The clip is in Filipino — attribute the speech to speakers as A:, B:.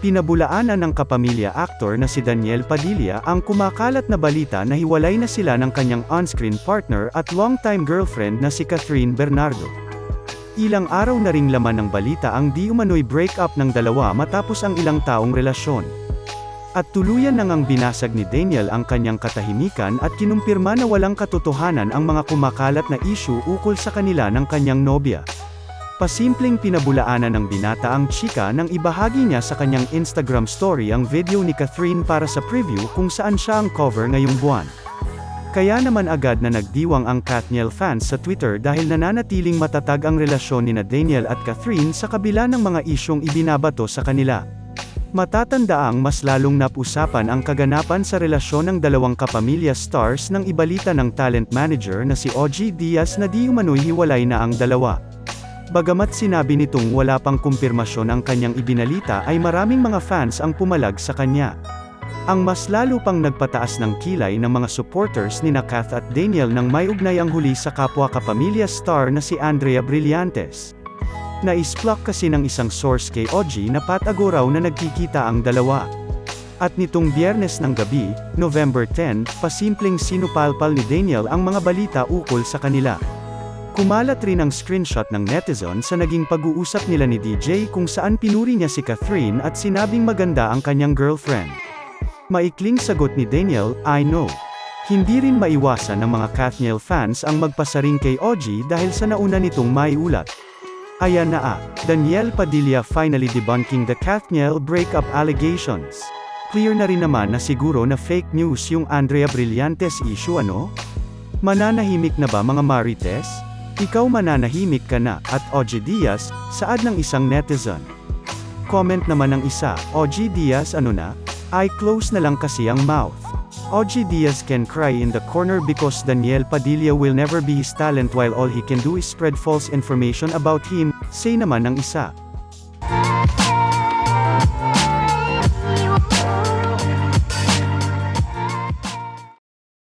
A: Pinabulaanan ng kapamilya actor na si Daniel Padilla ang kumakalat na balita na hiwalay na sila ng kanyang on-screen partner at longtime girlfriend na si Catherine Bernardo. Ilang araw na ring laman ng balita ang di umano'y breakup ng dalawa matapos ang ilang taong relasyon. At tuluyan nang ang binasag ni Daniel ang kanyang katahimikan at kinumpirma na walang katotohanan ang mga kumakalat na issue ukol sa kanila ng kanyang nobya. Pasimpleng pinabulaanan ng binata ang chika nang ibahagi niya sa kanyang Instagram story ang video ni Catherine para sa preview kung saan siya ang cover ngayong buwan. Kaya naman agad na nagdiwang ang Katniel fans sa Twitter dahil nananatiling matatag ang relasyon ni na Daniel at Catherine sa kabila ng mga isyong ibinabato sa kanila. Matatandaang mas lalong napusapan ang kaganapan sa relasyon ng dalawang kapamilya stars nang ibalita ng talent manager na si OG Diaz na di umano'y hiwalay na ang dalawa. Bagamat sinabi nitong wala pang kumpirmasyon ang kanyang ibinalita ay maraming mga fans ang pumalag sa kanya. Ang mas lalo pang nagpataas ng kilay ng mga supporters ni Kath at Daniel nang may ugnay ang huli sa kapwa kapamilya star na si Andrea Brillantes. Naisplak kasi ng isang source kay OG na patago raw na nagkikita ang dalawa. At nitong biyernes ng gabi, November 10, pasimpleng sinupalpal ni Daniel ang mga balita ukol sa kanila. Kumalat rin ang screenshot ng netizen sa naging pag-uusap nila ni DJ kung saan pinuri niya si Catherine at sinabing maganda ang kanyang girlfriend. Maikling sagot ni Daniel, I know. Hindi rin maiwasan ng mga Kathniel fans ang magpasaring kay OG dahil sa nauna nitong maiulat. Ayan na ah, Daniel Padilla finally debunking the Kathniel breakup allegations. Clear na rin naman na siguro na fake news yung Andrea Brillantes issue ano? Mananahimik na ba mga Marites? Ikaw mananahimik ka na, at OG Diaz, saad ng isang netizen. Comment naman ng isa, OG Diaz ano na? I close na lang kasi ang mouth. OG Diaz can cry in the corner because Daniel Padilla will never be his talent while all he can do is spread false information about him, say naman ng isa.